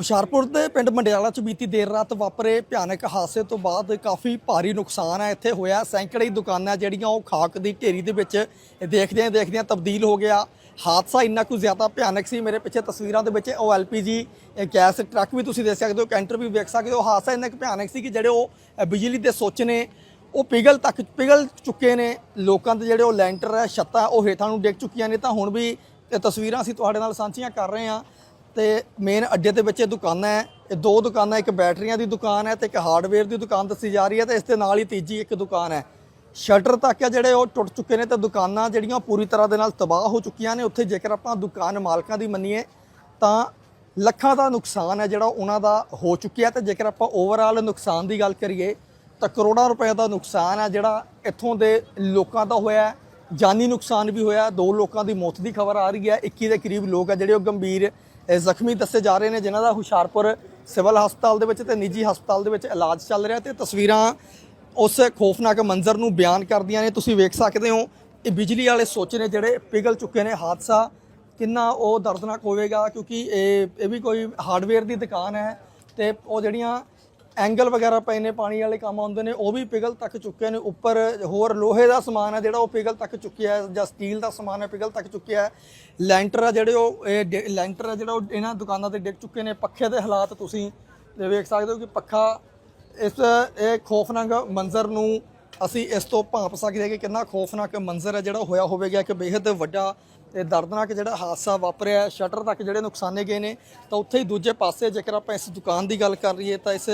ਹੁਸ਼ਿਆਰਪੁਰ ਦੇ ਪਿੰਡ ਮੰਡਿਆਲਾ ਚ ਬੀਤੀ ਦੇਰ ਰਾਤ ਵਾਪਰੇ ਭਿਆਨਕ ਹਾਦਸੇ ਤੋਂ ਬਾਅਦ ਕਾਫੀ ਭਾਰੀ ਨੁਕਸਾਨ ਹੈ। ਇੱਥੇ ਹੋਇਆ ਸੈਂਕੜੇ ਹੀ ਦੁਕਾਨਾਂ ਜਿਹੜੀਆਂ ਉਹ ਖਾਕ ਦੀ ਢੇਰੀ ਦੇ ਵਿੱਚ ਦੇਖਦਿਆਂ ਦੇਖਦਿਆਂ ਤਬਦੀਲ ਹੋ ਗਿਆ। ਹਾਦਸਾ ਇੰਨਾ ਕੁ ਜ਼ਿਆਦਾ ਭਿਆਨਕ ਸੀ। ਮੇਰੇ ਪਿੱਛੇ ਤਸਵੀਰਾਂ ਦੇ ਵਿੱਚ ਉਹ ਐਲਪੀਜੀ ਗੈਸ ਟਰੱਕ ਵੀ ਤੁਸੀਂ ਦੇਖ ਸਕਦੇ ਹੋ, ਕੈਂਟਰ ਵੀ ਵੇਖ ਸਕਦੇ ਹੋ। ਹਾਦਸਾ ਇੰਨਾ ਕੁ ਭਿਆਨਕ ਸੀ ਕਿ ਜਿਹੜੇ ਉਹ ਬਿਜਲੀ ਦੇ ਸੁੱਚ ਨੇ, ਉਹ ਪਿਘਲ ਤੱਕ, ਪਿਘਲ ਚੁੱਕੇ ਨੇ। ਲੋਕਾਂ ਦੇ ਜਿਹੜੇ ਉਹ ਲੈਂਟਰ ਹੈ, ਛੱਤਾਂ ਉਹ ਹੇਠਾਂ ਨੂੰ ਡਿੱਗ ਚੁੱਕੀਆਂ ਨੇ। ਤਾਂ ਹੁਣ ਵੀ ਤਸਵੀਰਾਂ ਅਸੀਂ ਤੁਹਾਡੇ ਨਾਲ ਸਾਂਝੀਆਂ ਕਰ ਰਹੇ ਹਾਂ। ਤੇ ਮੇਨ ਅੱਡੇ ਦੇ ਵਿੱਚ ਇਹ ਦੁਕਾਨਾਂ ਹੈ। ਇਹ ਦੋ ਦੁਕਾਨਾਂ, ਇੱਕ ਬੈਟਰੀਆਂ ਦੀ ਦੁਕਾਨ ਹੈ ਤੇ ਇੱਕ ਹਾਰਡਵੇਅਰ ਦੀ ਦੁਕਾਨ ਦੱਸੀ ਜਾ ਰਹੀ ਹੈ ਤੇ ਇਸ ਦੇ ਨਾਲ ਹੀ ਤੀਜੀ ਇੱਕ ਦੁਕਾਨ ਹੈ। ਸ਼ਟਰ ਤੱਕ ਆ ਜਿਹੜੇ ਉਹ ਟੁੱਟ ਚੁੱਕੇ ਨੇ ਤੇ ਦੁਕਾਨਾਂ ਜਿਹੜੀਆਂ ਪੂਰੀ ਤਰ੍ਹਾਂ ਦੇ ਨਾਲ ਤਬਾਹ ਹੋ ਚੁੱਕੀਆਂ ਨੇ। ਉੱਥੇ ਜੇਕਰ ਆਪਾਂ ਦੁਕਾਨ ਮਾਲਕਾਂ ਦੀ ਮੰਨੀਏ ਤਾਂ ਲੱਖਾਂ ਦਾ ਨੁਕਸਾਨ ਹੈ ਜਿਹੜਾ ਉਹਨਾਂ ਦਾ ਹੋ ਚੁੱਕਿਆ ਤੇ ਜੇਕਰ ਆਪਾਂ ਓਵਰਆਲ ਨੁਕਸਾਨ ਦੀ ਗੱਲ ਕਰੀਏ ਤਾਂ ਕਰੋੜਾਂ ਰੁਪਏ ਦਾ ਨੁਕਸਾਨ ਹੈ ਜਿਹੜਾ ਇੱਥੋਂ ਦੇ ਲੋਕਾਂ ਦਾ ਹੋਇਆ ਜਾਨੀ ਨੁਕਸਾਨ ਵੀ ਹੋਇਆ। ਦੋ ਲੋਕਾਂ ਦੀ ਮੌਤ ਦੀ ਖਬਰ ਆ ਰਹੀ ਹੈ। 21 ਦੇ ਕਰੀਬ ਲੋਕ ਆ ਜਿਹੜੇ ਉਹ ਗੰਭੀਰ ਜ਼ਖਮੀ ਦੱਸੇ ਜਾ ਰਹੇ ਨੇ, ਜਿਨ੍ਹਾਂ ਦਾ ਹੁਸ਼ਿਆਰਪੁਰ ਸਿਵਲ ਹਸਪਤਾਲ ਦੇ ਵਿੱਚ ਤੇ ਨਿੱਜੀ ਹਸਪਤਾਲ ਦੇ ਵਿੱਚ ਇਲਾਜ ਚੱਲ ਰਿਹਾ ਤੇ ਤਸਵੀਰਾਂ ਉਸ ਖੌਫਨਾਕ ਮੰਜ਼ਰ ਨੂੰ ਬਿਆਨ ਕਰਦੀਆਂ ਨੇ। ਤੁਸੀਂ ਵੇਖ ਸਕਦੇ ਹੋ, ਇਹ ਬਿਜਲੀ ਵਾਲੇ ਸੁੱਚ ਨੇ ਜਿਹੜੇ ਪਿਘਲ ਚੁੱਕੇ ਨੇ ਹਾਦਸਾ। ਕਿੰਨਾ ਉਹ ਦਰਦਨਾਕ ਹੋਵੇਗਾ, ਕਿਉਂਕਿ ਇਹ ਇਹ ਵੀ ਕੋਈ ਹਾਰਡਵੇਅਰ ਦੀ ਦੁਕਾਨ ਹੈ ਤੇ ਉਹ ਜਿਹੜੀਆਂ ਐਂਗਲ ਵਗੈਰਾ ਪਏ ਨੇ, ਪਾਣੀ ਵਾਲੇ ਕੰਮ ਆਉਂਦੇ ਨੇ, ਉਹ ਵੀ ਪਿਘਲ ਤੱਕ ਚੁੱਕੇ ਨੇ। ਉੱਪਰ ਹੋਰ ਲੋਹੇ ਦਾ ਸਮਾਨ ਹੈ ਜਿਹੜਾ ਉਹ ਪਿਘਲ ਤੱਕ ਚੁੱਕਿਆ ਹੈ, ਜਾਂ ਸਟੀਲ ਦਾ ਸਮਾਨ ਹੈ ਪਿਘਲ ਤੱਕ ਚੁੱਕਿਆ ਹੈ। ਲੈਂਟਰ ਆ ਜਿਹੜੇ ਉਹ, ਇਹ ਡੇ- ਲੈਂਟਰ ਆ ਜਿਹੜਾ ਉਹ ਇਹਨਾਂ ਦੁਕਾਨਾਂ ਤੇ ਡਿੱਗ ਚੁੱਕੇ ਨੇ। ਪੱਖੇ ਦੇ ਹਾਲਾਤ ਤੁਸੀਂ ਵੇਖ ਸਕਦੇ ਹੋ ਕਿ ਪੱਖਾ ਇਸ, ਇਹ ਖੌਫਨਾਕ ਮੰਜ਼ਰ ਨੂੰ ਅਸੀਂ ਇਸ ਤੋਂ ਭਾਂਪ ਸਕਦੇ ਹਾਂ ਕਿ ਕਿੰਨਾ ਖੌਫਨਾਕ ਮੰਜ਼ਰ ਹੈ ਜਿਹੜਾ ਹੋਇਆ ਹੋਵੇਗਾ ਕਿ ਬੇहद ਵੱਡਾ ਤੇ ਦਰਦਨਾਕ ਜਿਹੜਾ ਹਾਦਸਾ ਵਾਪਰਿਆ ਸ਼ਟਰ ਤੱਕ ਜਿਹੜੇ ਨੁਕਸਾਨੇ ਗਏ ਨੇ, ਤਾਂ ਉੱਥੇ ਹੀ ਦੂਜੇ ਪਾਸੇ ਜੇਕਰ ਆਪਾਂ ਇਸ ਦੁਕਾਨ ਦੀ ਗੱਲ ਕਰ ਲਈਏ ਤਾਂ ਇਸ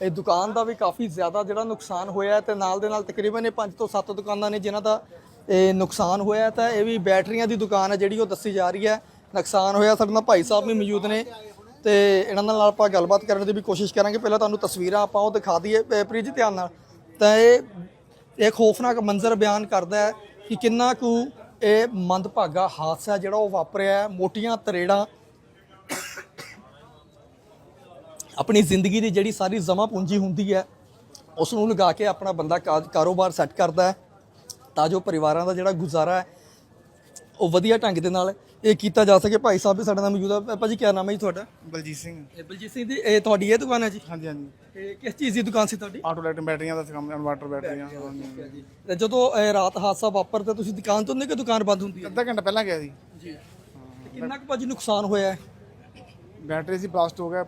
ਇਹ ਦੁਕਾਨ ਦਾ ਵੀ ਕਾਫੀ ਜ਼ਿਆਦਾ ਜਿਹੜਾ ਨੁਕਸਾਨ ਹੋਇਆ ਹੈ ਤੇ ਨਾਲ ਦੇ ਨਾਲ ਤਕਰੀਬਨ ਇਹ 5 ਤੋਂ 7 ਦੁਕਾਨਾਂ ਨੇ ਜਿਨ੍ਹਾਂ ਦਾ ਇਹ ਨੁਕਸਾਨ ਹੋਇਆ ਤਾਂ ਇਹ ਵੀ ਬੈਟਰੀਆਂ ਦੀ ਦੁਕਾਨ ਹੈ ਜਿਹੜੀ ਉਹ ਦੱਸੀ ਜਾ ਰਹੀ ਹੈ। ਨੁਕਸਾਨ ਹੋਇਆ, ਸਾਡੇ ਨਾਲ ਭਾਈ ਸਾਹਿਬ ਵੀ ਮੌਜੂਦ ਨੇ ਤੇ ਇਹਨਾਂ ਨਾਲ ਆਪਾਂ ਗੱਲਬਾਤ ਕਰਨ ਦੀ ਵੀ ਕੋਸ਼ਿਸ਼ ਕਰਾਂਗੇ। ਪਹਿਲਾਂ ਤੁਹਾਨੂੰ ਤਸਵੀਰਾਂ ਆਪਾਂ ਉਹ ਦਿਖਾ ਦਈਏ ਪ੍ਰੀਜ ਧਿਆਨ ਨਾਲ। ਤਾਂ ਇਹ ਇਹ ਖੌਫਨਾਕ ਮੰਜ਼ਰ ਬਿਆਨ ਕਰਦਾ ਹੈ ਕਿ ਕਿੰਨਾ ਕੁ ਇਹ ਮੰਦਭਾਗਾ ਹਾਦਸਾ ਜਿਹੜਾ ਉਹ ਵਾਪਰਿਆ ਮੋਟੀਆਂ ਤਰੇੜਾਂ ਆਪਣੀ ਜ਼ਿੰਦਗੀ ਦੀ ਜਿਹੜੀ ਸਾਰੀ ਜਮਾ ਪੂੰਜੀ ਹੁੰਦੀ ਹੈ ਉਸ ਨੂੰ ਲਗਾ ਕੇ ਆਪਣਾ ਬੰਦਾ ਕਾਰੋਬਾਰ ਸੈੱਟ ਕਰਦਾ ਹੈ ਤਾਂ ਜੋ ਪਰਿਵਾਰਾਂ ਦਾ ਜਿਹੜਾ ਗੁਜ਼ਾਰਾ ਹੈ ਉਹ ਵਧੀਆ ਢੰਗ ਦੇ ਨਾਲ ਇਹ ਕੀਤਾ ਜਾ ਸਕੇ। ਭਾਈ ਸਾਹਿਬ ਵੀ ਸਾਡੇ ਨਾਲ ਮੌਜੂਦ ਹੈ ਭਾਜੀ ਕੀ ਨਾਮ ਹੈ ਜੀ ਤੁਹਾਡਾ? ਬਲਜੀਤ ਸਿੰਘ। ਇਹ ਬਲਜੀਤ ਸਿੰਘ ਦੀ ਇਹ ਤੁਹਾਡੀ ਇਹ ਦੁਕਾਨ ਹੈ ਜੀ? ਹਾਂਜੀ ਹਾਂਜੀ। ਇਹ ਕਿਸ ਚੀਜ਼ ਦੀ ਦੁਕਾਨ ਸੀ ਤੁਹਾਡੀ? ਆਟੋ ਲਾਈਟ ਬੈਟਰੀਆਂ ਦਾ ਕੰਮ ਇਨਵਰਟਰ ਬੈਟਰੀਆਂ। ਹਾਂਜੀ। ਤੇ ਜਦੋਂ ਇਹ ਰਾਤ ਹਾਦਸਾ ਵਾਪਰਦਾ ਤੁਸੀਂ ਦੁਕਾਨ ਤੋਂ ਨਹੀਂ ਕਿ ਦੁਕਾਨ ਬੰਦ ਹੁੰਦੀ ਹੈ? ਅੱਧਾ ਘੰਟਾ ਪਹਿਲਾਂ ਗਿਆ ਸੀ ਜੀ। ਕਿੰਨਾ ਕੁ ਭਾਜੀ ਨੁਕਸਾਨ ਹੋਇਆ ਹੈ? ਬੈਟਰੀ ਸੀ ਬਲਾਸਟ ਹੋ ਗਿਆ।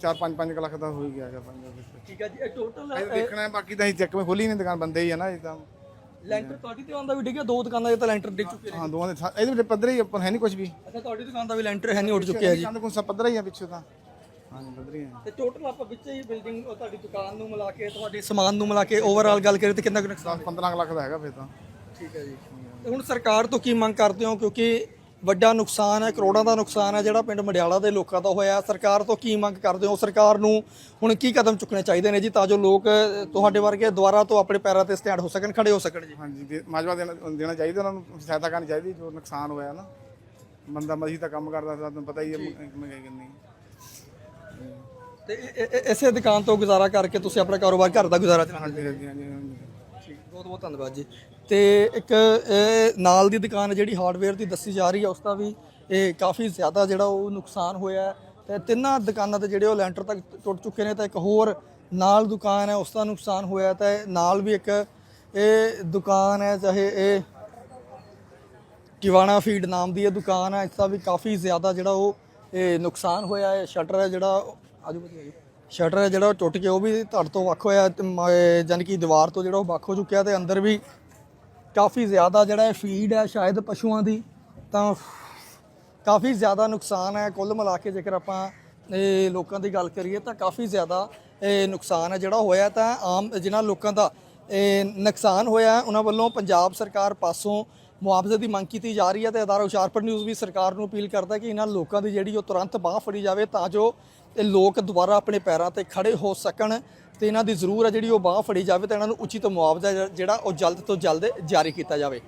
4 5 ਲੱਖ ਦਾ ਹੋ ਹੀ ਗਿਆ ਹੈਗਾ ਪੰਜ ਲੱਖ। ਦਾ। ਠੀਕ ਹੈ ਜੀ ਇਹ ਟੋਟਲ ਇਹ ਦੇਖਣਾ ਹੈ ਬਾਕੀ ਤਾਂ ਅਸੀਂ ਚੈੱਕ ਮੈਂ ਖੋਲੀ ਨਹੀਂ ਦੁਕਾਨ ਬੰਦੇ ਹੀ ਆ ਨਾ ਇਹ ਤਾਂ। ਲੈਂਟਰ ਤੁਹਾਡੀ ਦੁਕਾਨ ਦਾ ਵੀ ਡਿੱਗਿਆ ਦੋ ਦੁਕਾਨਾਂ ਦੇ ਤਾਂ ਲੈਂਟਰ ਡਿੱਗ ਚੁੱਕੇ ਨੇ। ਹਾਂ ਦੋਵਾਂ ਦੇ ਇਹਦੇ ਵਿੱਚ ਪੱਧਰ ਹੀ ਆਪਾਂ ਹੈ ਨਹੀਂ ਕੁਝ ਵੀ। ਅੱਛਾ ਤੁਹਾਡੀ ਦੁਕਾਨ ਦਾ ਵੀ ਲੈਂਟਰ ਹੈ ਨਹੀਂ ਉੱਡ ਚੁੱਕਿਆ ਜੀ। ਕੰਦ ਕੋਲ ਸਭ ਪੱਧਰ ਹੀ ਆ ਪਿੱਛੇ ਤਾਂ। ਹਾਂਜੀ ਪੱਧਰ ਹੀ ਆ। ਤੇ ਟੋਟਲ ਆਪਾਂ ਵਿੱਚ ਹੀ ਬਿਲਡਿੰਗ ਤੁਹਾਡੀ ਦੁਕਾਨ ਨੂੰ ਮਿਲਾ ਕੇ ਤੁਹਾਡੇ ਸਮਾਨ ਨੂੰ ਮਿਲਾ ਕੇ ਓਵਰਆਲ ਗੱਲ ਕਰੀਏ ਤੇ ਕਿੰਨਾ ਕੁ ਨੁਕਸਾਨ 10 15 ਲੱਖ ਦਾ ਹੈਗਾ ਫਿਰ ਤਾਂ। ਠੀਕ ਹੈ ਜੀ। ਤੇ ਹੁਣ ਸਰਕਾਰ ਤੋਂ ਕੀ ਮੰਗ ਕਰਦੇ ਹੋ? ਕਿਉਂਕਿ ਵੱਡਾ ਨੁਕਸਾਨ ਹੈ ਕਰੋੜਾਂ ਦਾ ਨੁਕਸਾਨ ਹੈ ਜਿਹੜਾ ਪਿੰਡ ਮੜਿਆਲਾ ਦੇ ਲੋਕਾਂ ਦਾ ਹੋਇਆ। ਸਰਕਾਰ ਤੋਂ ਕੀ ਮੰਗ ਕਰਦੇ ਹੋ? ਸਰਕਾਰ ਨੂੰ ਹੁਣ ਕੀ ਕਦਮ ਚੁੱਕਣੇ ਚਾਹੀਦੇ ਨੇ ਜੀ ਤਾਂ ਜੋ ਲੋਕ ਤੁਹਾਡੇ ਵਰਗੇ ਦੁਆਰਾ ਤੋਂ ਆਪਣੇ ਪੈਰਾਂ ਤੇ ਸਟੈਂਡ ਹੋ ਸਕਣ ਖੜੇ ਹੋ ਸਕਣ ਜੀ। ਹਾਂਜੀ ਦੇ- ਮਾਜਵਾ ਦੇਣਾ ਦੇਣਾ ਚਾਹੀਦਾ ਉਹਨਾਂ ਨੂੰ ਸਹਾਇਤਾ ਕਰਨੀ ਚਾਹੀਦੀ ਜੋ ਨੁਕਸਾਨ ਹੋਇਆ ਨਾ। ਬੰਦਾ ਮਸੀ ਤਾਂ ਕੰਮ ਕਰਦਾ ਸੀ ਤੁਹਾਨੂੰ ਪਤਾ ਹੀ ਹੈ ਮਹਿੰਗਾਈ ਕਿੰਨੀ। ਤੇ ਇਹ- ਇਸੇ ਦੁਕਾਨ ਤੋਂ ਗੁਜ਼ਾਰਾ ਕਰਕੇ ਤੁਸੀਂ ਆਪਣਾ ਕਾਰੋਬਾਰ ਘਰ ਦਾ ਗੁਜ਼ਾਰਾ ਚਲਾਉਂਦੇ ਹਾਂਜੀ ਹਾਂਜੀ ਹਾਂਜੀ ਹਾਂਜੀ। ਠੀਕ ਬਹੁਤ ਬਹੁਤ ਧੰਨਵਾਦ ਜੀ। ਤੇ ਇੱਕ, ਇਹ ਨਾਲ ਦੀ ਦੁਕਾਨ ਜਿਹੜੀ ਹਾਰਡਵੇਅਰ ਦੀ ਦੱਸੀ ਜਾ ਰਹੀ ਹੈ ਉਸ ਦਾ ਵੀ ਇਹ ਕਾਫੀ ਜ਼ਿਆਦਾ ਜਿਹੜਾ ਉਹ ਨੁਕਸਾਨ ਹੋਇਆ ਹੈ। ਤੇ ਤਿੰਨਾਂ ਦੁਕਾਨਾਂ ਤੇ ਜਿਹੜੇ ਉਹ ਲੈਂਟਰ ਤੱਕ ਟੁੱਟ ਚੁੱਕੇ ਨੇ, ਤਾਂ ਇੱਕ ਹੋਰ ਨਾਲ ਦੁਕਾਨ ਹੈ ਉਸ ਦਾ ਨੁਕਸਾਨ ਹੋਇਆ ਤਾਂ ਨਾਲ ਵੀ ਇੱਕ ਇਹ ਦੁਕਾਨ ਹੈ, ਚਾਹੇ ਇਹ ਕਿਵਾਣਾ ਫੀਡ ਨਾਮ ਦੀ ਇਹ ਦੁਕਾਨ ਹੈ ਇਸ ਦਾ ਵੀ ਕਾਫੀ ਜ਼ਿਆਦਾ ਜਿਹੜਾ ਉਹ ਇਹ ਨੁਕਸਾਨ ਹੋਇਆ ਹੈ। ਸ਼ਟਰ ਹੈ ਜਿਹੜਾ ਉਹ- ਆਜੋ। ਸ਼ਟਰ ਹੈ ਜਿਹੜਾ ਉਹ ਟੁੱਟ ਕੇ ਉਹ ਵੀ ਧੜ ਤੋਂ ਵੱਖ ਹੋਇਆ ਤੇ ਮ- ਜਾਣੀ ਕਿ ਦੀਵਾਰ ਤੋਂ ਜਿਹੜਾ ਉਹ ਵੱਖ ਹੋ ਚੁੱਕਿਆ ਤੇ ਅੰਦਰ ਵੀ ਕਾਫੀ ਜ਼ਿਆਦਾ ਜਿਹੜਾ ਫੀਡ ਹੈ ਸ਼ਾਇਦ ਪਸ਼ੂਆਂ ਦੀ, ਤਾਂ ਕਾਫੀ ਜ਼ਿਆਦਾ ਨੁਕਸਾਨ ਹੈ ਕੁੱਲ ਮਿਲਾ ਕੇ ਜੇਕਰ ਆਪਾਂ ਇਹ ਲੋਕਾਂ ਦੀ ਗੱਲ ਕਰੀਏ ਤਾਂ ਕਾਫੀ ਜ਼ਿਆਦਾ ਇਹ ਨੁਕਸਾਨ ਹੈ ਜਿਹੜਾ ਹੋਇਆ ਤਾਂ ਆਮ ਜਿਨ੍ਹਾਂ ਲੋਕਾਂ ਦਾ ਇਹ ਨੁਕਸਾਨ ਹੋਇਆ ਉਹਨਾਂ ਵੱਲੋਂ ਪੰਜਾਬ ਸਰਕਾਰ ਪਾਸੋਂ ਮੁਆਵਜ਼ੇ ਦੀ ਮੰਗ ਕੀਤੀ ਜਾ ਰਹੀ ਹੈ ਤੇ ਅਦਾਰਾ ਹੁਸ਼ਿਆਰਪੁਰ ਨਿਊਜ਼ ਵੀ ਸਰਕਾਰ ਨੂੰ ਅਪੀਲ ਕਰਦਾ ਕਿ ਇਹਨਾਂ ਲੋਕਾਂ ਦੀ ਜਿਹੜੀ ਉਹ ਤੁਰੰਤ ਬਾਹ ਫੜੀ ਜਾਵੇ ਤਾਂ ਜੋ ਇਹ ਲੋਕ ਦੁਬਾਰਾ ਆਪਣੇ ਪੈਰਾਂ ਤੇ ਖੜੇ ਹੋ ਸਕਣ ਤੇ ਇਹਨਾਂ ਦੀ ਜ਼ਰੂਰ ਹੈ ਜਿਹੜੀ ਉਹ ਬਾਹ ਫੜੀ ਜਾਵੇ ਤੇ ਇਹਨਾਂ ਨੂੰ ਉਚਿਤ ਮੁਆਵਜ਼ਾ ਜਿਹੜਾ ਉਹ ਜਲਦ ਤੋਂ ਜਲਦ ਜਾਰੀ ਕੀਤਾ ਜਾਵੇ।